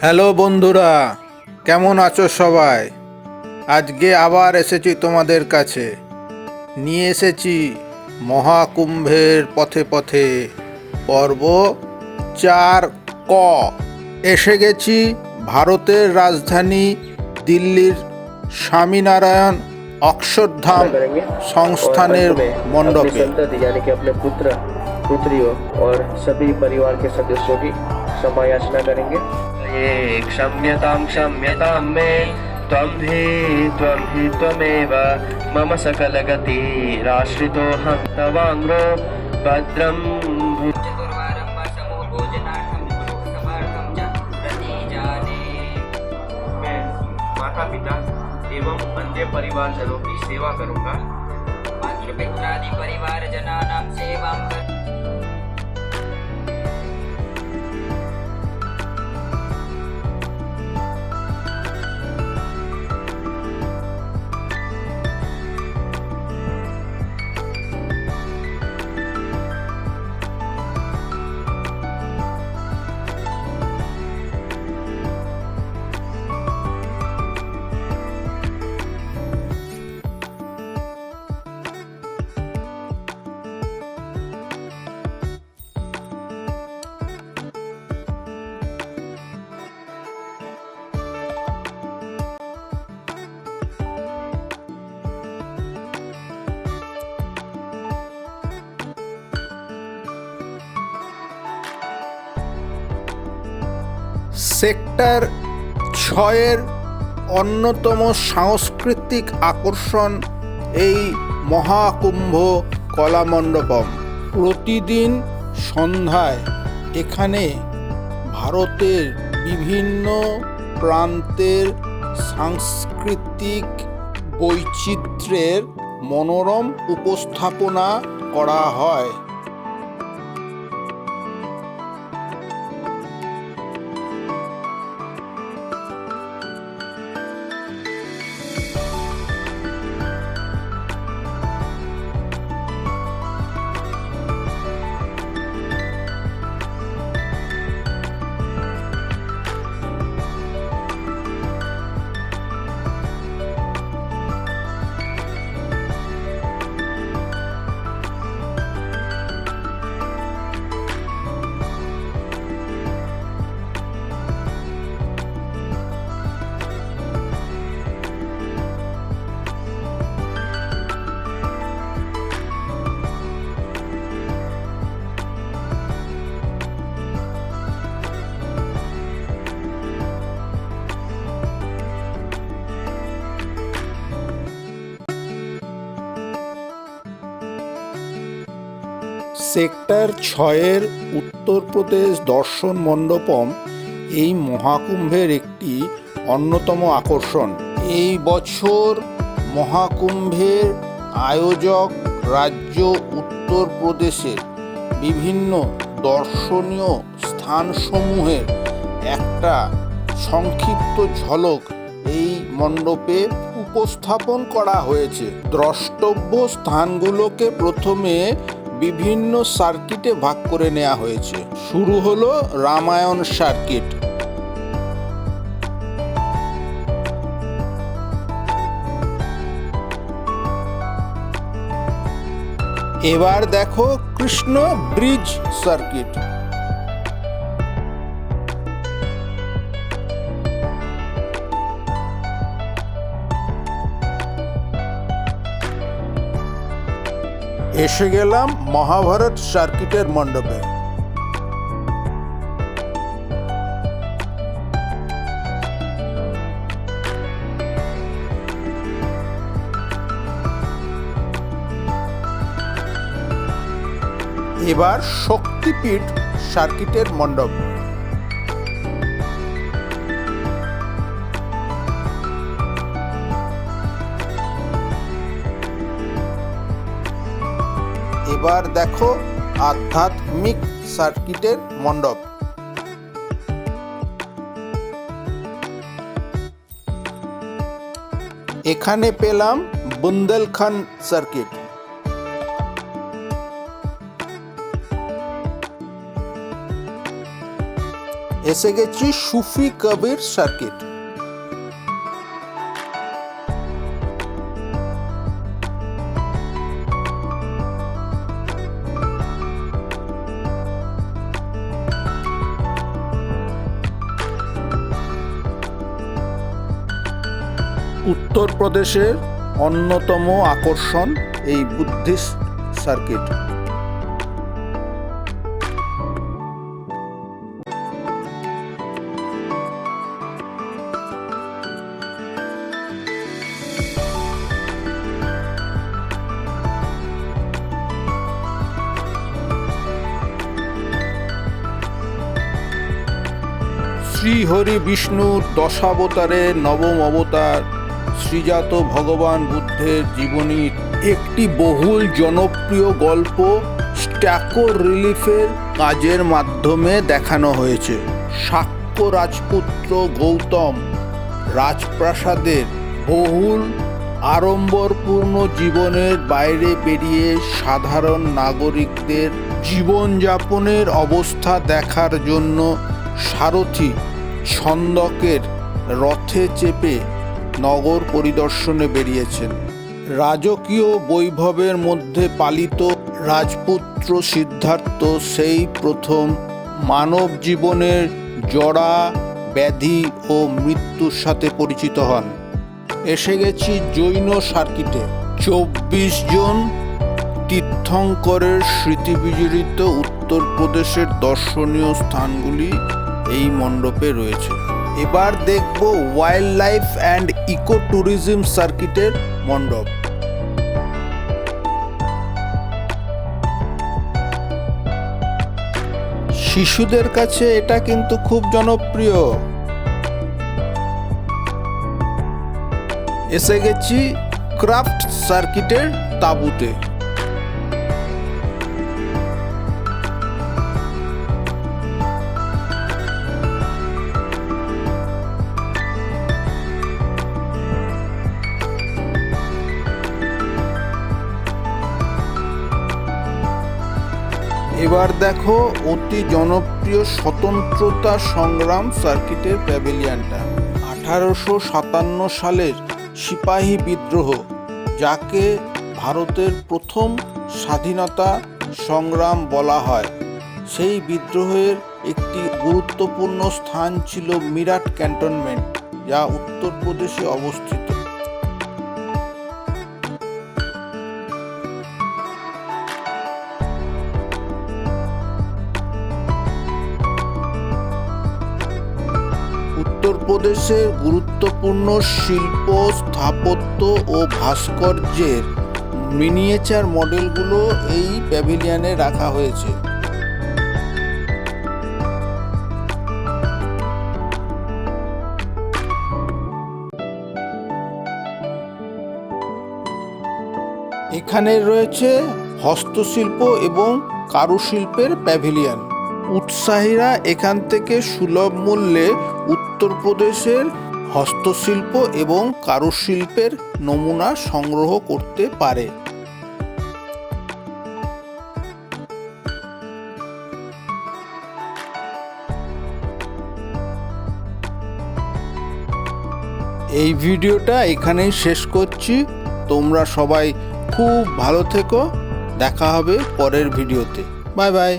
Hello বন্ধুরা কেমন আছো সবাই আজকে আবার এসেছি তোমাদের কাছে নিয়ে এসেছি মহাকুম্ভের পথে পথে পর্ব চার ক এসে গেছি ভারতের রাজধানী দিল্লির স্বামীনারায়ণ অক্ষরধাম करेंगे সংস্থানের और अंत में अपने মণ্ডপে संतति यानी कि अपने पुत्र पुत्रियों और सभी परिवार के सदस्यों की क्षमा याचना करेंगे ये क्षम्यतां क्षम्यतां मे। त्वं हि त्वं हि त्वमेव। मम सकलगतिराश्रितोऽहं तवाङ्ग्रो भद्रं भु- चतुर्वारं वा समूहभोजनार्थं लोकसभार्थं च प्रतिजाने मैं माता पिता एवं अन्य परिवारजनों की सेवा करूँगा। मातृपित्रादि परिवारजनानां सेवां कर সেক্টর ছয়ের অন্যতম সাংস্কৃতিক আকর্ষণ এই মহাকুম্ভ কলামণ্ডপম। প্রতিদিন সন্ধ্যায় এখানে ভারতের বিভিন্ন প্রান্তের সাংস্কৃতিক বৈচিত্র্যের মনোরম উপস্থাপনা করা হয়। সেক্টর ছয়ের উত্তরপ্রদেশ দর্শন মণ্ডপম এই মহাকুম্ভের একটি অন্যতম আকর্ষণ। এই বছর মহাকুম্ভের আয়োজক রাজ্য উত্তরপ্রদেশের বিভিন্ন দর্শনীয় স্থানসমূহের একটা সংক্ষিপ্ত ঝলক এই মণ্ডপে উপস্থাপন করা হয়েছে। দ্রষ্টব্য স্থানগুলোকে প্রথমে বিভিন্ন সার্কিটে ভাগ করে নেওয়া হয়েছে। শুরু হলো রামায়ণ সার্কিট। এবার দেখো কৃষ্ণ ব্রিজ সার্কিট। এসে গেলাম মহাভারত সার্কিটের মণ্ডপে। এবার শক্তিপীঠ সার্কিটের মণ্ডপ। এবার দেখো আধ্যাত্মিক সার্কিটের মণ্ডপ। এখানে পেলাম বুন্দেলখণ্ড সার্কিট। এসে গেছি সুফি কবির সার্কিট। উত্তরপ্রদেশের অন্যতম আকর্ষণ এই বুদ্ধিস্ট সার্কিট। শ্রীহরি বিষ্ণুর দশাবতারে নবম অবতার শ্রীজাত ভগবান বুদ্ধের জীবনীর একটি বহুল জনপ্রিয় গল্প স্ট্যাকো রিলিফের কাজের মাধ্যমে দেখানো হয়েছে। শাক্য রাজপুত্র গৌতম রাজপ্রাসাদের বহুল আড়ম্বরপূর্ণ জীবনের বাইরে বেরিয়ে সাধারণ নাগরিকদের জীবনযাপনের অবস্থা দেখার জন্য সারথি ছন্দকের রথে চেপে নগর পরিদর্শনে বেরিয়েছেন। রাজকীয় বৈভবের মধ্যে পালিত রাজপুত্র সিদ্ধার্থ সেই প্রথম মানব জীবনের জড়া ব্যাধি ও মৃত্যুর সাথে পরিচিত হন। এসে গেছি জৈন সার্কিটে। চব্বিশ জন তীর্থঙ্করের স্মৃতিবিজড়িত উত্তরপ্রদেশের দর্শনীয় স্থানগুলি এই মণ্ডপে রয়েছে। এবার দেখব wildlife and eco tourism সার্কিটের মণ্ডপ। শিশুদের কাছে এটা কিন্তু খুব জনপ্রিয়। এসে গেছি ক্রাফট সার্কিটের তাঁবুতে। এবার দেখো অতি জনপ্রিয় স্বতন্ত্রতা সংগ্রাম সার্কিটের প্যাভিলিয়নটা। আঠারোশো সাতান্ন সালের সিপাহী বিদ্রোহ, যাকে ভারতের প্রথম স্বাধীনতা সংগ্রাম বলা হয়। সেই বিদ্রোহের একটি গুরুত্বপূর্ণ স্থান ছিল মিরাট ক্যান্টনমেন্ট, যা উত্তরপ্রদেশে অবস্থিত। উত্তরপ্রদেশের গুরুত্বপূর্ণ শিল্প, স্থাপত্য ও ভাস্কর্যের মিনিয়েচার মডেলগুলো এই প্যাভিলিয়নে রাখা হয়েছে। এখানে রয়েছে হস্তশিল্প এবং কারুশিল্পের প্যাভিলিয়ন। উৎসাহীরা এখান থেকে সুলভ মূল্যে উত্তরপ্রদেশের হস্তশিল্প এবং কারুশিল্পের নমুনা সংগ্রহ করতে পারে। এই ভিডিওটা এখানেই শেষ করছি। তোমরা সবাই খুব ভালো থেকো। দেখা হবে পরের ভিডিওতে। Bye bye.